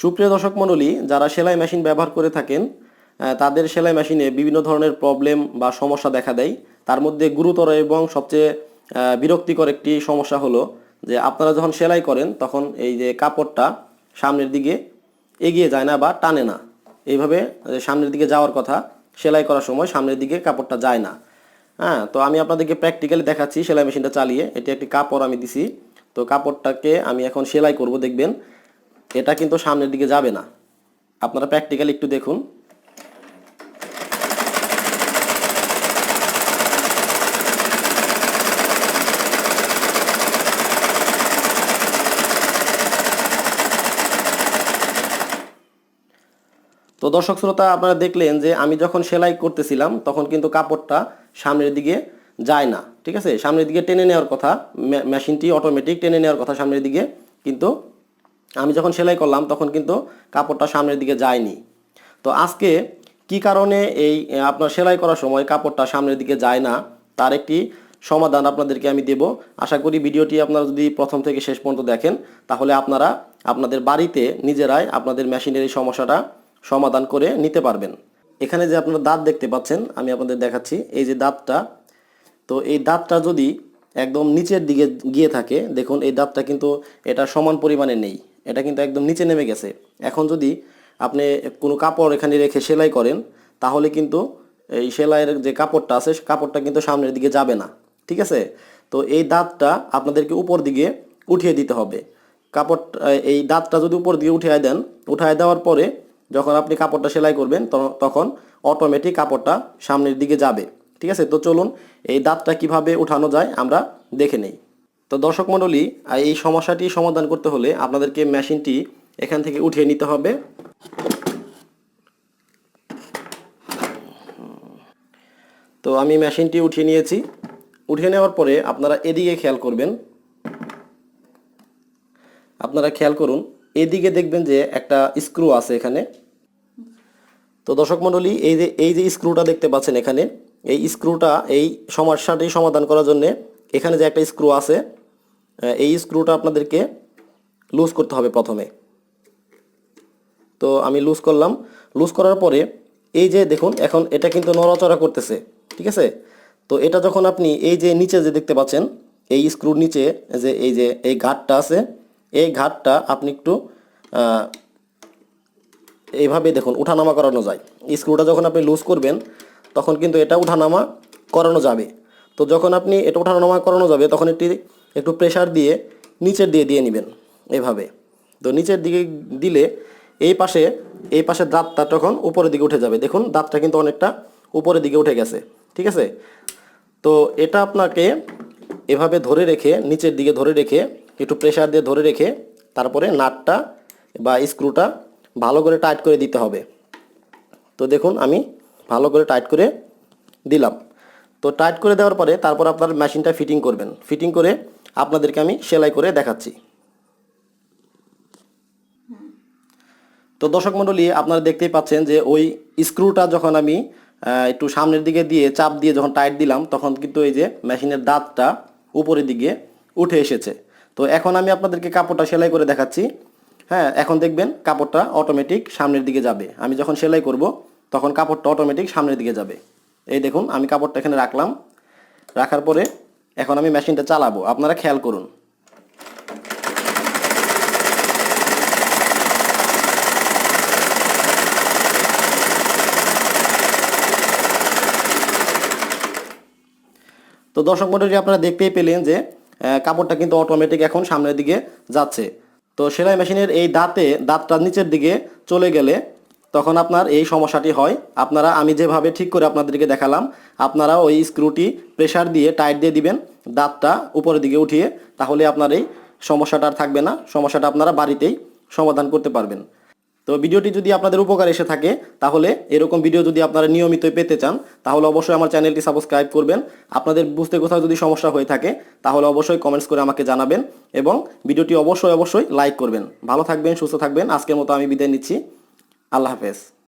সুপ্রিয় দর্শক মণ্ডলী, যারা সেলাই মেশিন ব্যবহার করে থাকেন তাদের সেলাই মেশিনে বিভিন্ন ধরনের প্রবলেম বা সমস্যা দেখা দেয়। তার মধ্যে গুরুতর এবং সবচেয়ে বিরক্তিকর একটি সমস্যা হলো যে আপনারা যখন সেলাই করেন, তখন এই যে কাপড়টা সামনের দিকে এগিয়ে যায় না বা টানে না। এইভাবে সামনের দিকে যাওয়ার কথা, সেলাই করার সময় সামনের দিকে কাপড়টা যায় না। হ্যাঁ তো আমি আপনাদেরকে প্র্যাকটিক্যালি দেখাচ্ছি সেলাই মেশিনটা চালিয়ে। এটি একটি কাপড় আমি দিছি। তো কাপড়টাকে আমি এখন সেলাই করব, দেখবেন। এটা কিন্তু সামনের দিকে যাবে না। আপনারা প্র্যাকটিক্যালি একটু দেখুন। তো দর্শক শ্রোতা, আপনারা দেখলেন যে আমি যখন সেলাই করতেছিলাম, তখন কিন্তু কাপড়টা সামনের দিকে যায় না, ঠিক আছে? সামনের দিকে টেনে নেওয়ার কথা মেশিনটি অটোমেটিক টেনে নেওয়ার কথা সামনের দিকে, কিন্তু আমি যখন সেলাই করলাম, তখন কিন্তু কাপড়টা সামনের দিকে যায়নি। তো আজকে কি কারণে এই, আপনার সেলাই করার সময় কাপড়টা সামনের দিকে যায় না, তার একটি সমাধান আপনাদেরকে আমি দেব। আশা করি ভিডিওটি আপনারা যদি প্রথম থেকে শেষ পর্যন্ত দেখেন, তাহলে আপনারা আপনাদের বাড়িতে নিজেরাই আপনাদের মেশিনের এই সমস্যাটা সমাধান করে নিতে পারবেন। এখানে যে আপনারা দাঁত দেখতে পাচ্ছেন, আমি আপনাদের দেখাচ্ছি। এই যে দাঁতটা, তো এই দাঁতটা যদি একদম নিচের দিকে গিয়ে থাকে, দেখুন এই দাঁতটা কিন্তু এটা সমান পরিমাণে নেই। এটা কিন্তু একদম নিচে নেমে গেছে। এখন যদি আপনি কোনো কাপড় এখানে রেখে সেলাই করেন, তাহলে কিন্তু এই সেলাইয়ের যে কাপড়টা আছে কাপড়টা কিন্তু সামনের দিকে যাবে না। ঠিক আছে? তো এই দাঁতটা আপনাদেরকে উপর দিকে উঠিয়ে দিতে হবে। কাপড়, এই দাঁতটা যদি উপর দিকে উঠিয়ে দেন, উঠায় দেওয়ার পরে যখন আপনি কাপড়টা সেলাই করবেন, তখন অটোমেটিক কাপড়টা সামনের দিকে যাবে। ঠিক আছে? তো চলুন, এই দাঁতটা কীভাবে উঠানো যায় আমরা দেখে নেই। তো দর্শক মণ্ডলী এই সমস্যাটি সমাধান করতে হলে আপনাদেরকে মেশিনটি এখান থেকে উঠিয়ে নিতে হবে। তো আমি মেশিনটি উঠিয়ে নিয়েছি। উঠিয়ে নেওয়ার পরে আপনারা এদিকে খেয়াল করবেন। আপনারা খেয়াল করুন, এদিকে দেখবেন যে একটা স্ক্রু আছে এখানে। তো দর্শক মণ্ডলী, এই যে এই যে স্ক্রুটা দেখতে পাচ্ছেন এখানে, এই স্ক্রুটা এই সমস্যাটি সমাধান করার জন্য এখানে যে একটা স্ক্রু আছে এই স্ক্রুটা আপনাদেরকে লুজ করতে হবে প্রথমে। তো আমি লুজ করলাম। লুজ করার পরে এই যে দেখুন, এখন এটা কিন্তু নড়াচড়া করতেছে, ঠিক আছে? তো এটা যখন আপনি এই যে নিচে যে দেখতে পাচ্ছেন, এই স্ক্রুর নিচে যে এই যে এই ঘাটটা আছে, এই ঘাটটা আপনি একটু এইভাবে দেখুন, উঠানামা করানো যায়। স্ক্রুটা যখন আপনি লুজ করবেন, তখন কিন্তু এটা উঠানামা করানো যাবে। তো যখন আপনি এটা উঠানামা করানো যাবে, তখন একটি একটু প্রেসার দিয়ে নিচের দিয়ে দিয়ে নেবেন এভাবে। তো নিচের দিকে দিলে এই পাশে এই পাশে দাঁতটা তখন উপরের দিকে উঠে যাবে। দেখুন, দাঁতটা কিন্তু অনেকটা উপরের দিকে উঠে গেছে। ঠিক আছে? তো এটা আপনাকে এভাবে ধরে রেখে, নিচের দিকে ধরে রেখে, একটু প্রেসার দিয়ে ধরে রেখে, তারপরে নাটটা বা স্ক্রুটা ভালো করে টাইট করে দিতে হবে। তো দেখুন, আমি ভালো করে টাইট করে দিলাম। তো টাইট করে দেওয়ার পরে তারপর আপনার মেশিনটা ফিটিং করবেন। ফিটিং করে আপনাদেরকে আমি সেলাই করে দেখাচ্ছি। তো দর্শক মণ্ডলী, আপনারা দেখতেই পাচ্ছেন যে ওই স্ক্রুটা যখন আমি একটু সামনের দিকে দিয়ে চাপ দিয়ে যখন টাইট দিলাম, তখন কিন্তু এই যে মেশিনের দাঁতটা উপরের দিকে উঠে এসেছে। তো এখন আমি আপনাদেরকে কাপড়টা সেলাই করে দেখাচ্ছি। হ্যাঁ এখন দেখবেন কাপড়টা অটোমেটিক সামনের দিকে যাবে। আমি যখন সেলাই করব, তখন কাপড়টা অটোমেটিক সামনের দিকে যাবে। এই দেখুন, আমি কাপড়টা এখানে রাখলাম। রাখার পরে এখন আমি মেশিনটা চালাবো। আপনারা খেয়াল করুন। তো দর্শক মন্ডলী, আপনারা দেখতেই পেলেন যে কাপড়টা কিন্তু অটোমেটিক এখন সামনের দিকে যাচ্ছে। তো সেলাই মেশিনের এই দাঁতে, দাঁতটা নিচের দিকে চলে গেলে তখন আপনার এই সমস্যাটি হয়। আপনারা, আমি যেভাবে ঠিক করে আপনাদেরকে দেখালাম, আপনারা ওই স্ক্রুটি প্রেসার দিয়ে টাইট দিয়ে দিবেন, দাঁতটা উপরের দিকে উঠিয়ে, তাহলে আপনার এই সমস্যাটা আর থাকবে না। সমস্যাটা আপনারা বাড়িতেই সমাধান করতে পারবেন। তো ভিডিওটি যদি আপনাদের উপকার এসে থাকে, তাহলে এরকম ভিডিও যদি আপনারা নিয়মিত পেতে চান, তাহলে অবশ্যই আমার চ্যানেলটি সাবস্ক্রাইব করবেন। আপনাদের বুঝতে কোথাও যদি সমস্যা হয়ে থাকে, তাহলে অবশ্যই কমেন্টস করে আমাকে জানাবেন এবং ভিডিওটি অবশ্যই অবশ্যই লাইক করবেন। ভালো থাকবেন, সুস্থ থাকবেন। আজকের মতো আমি বিদায় নিচ্ছি। আল্লাহ হাফেজ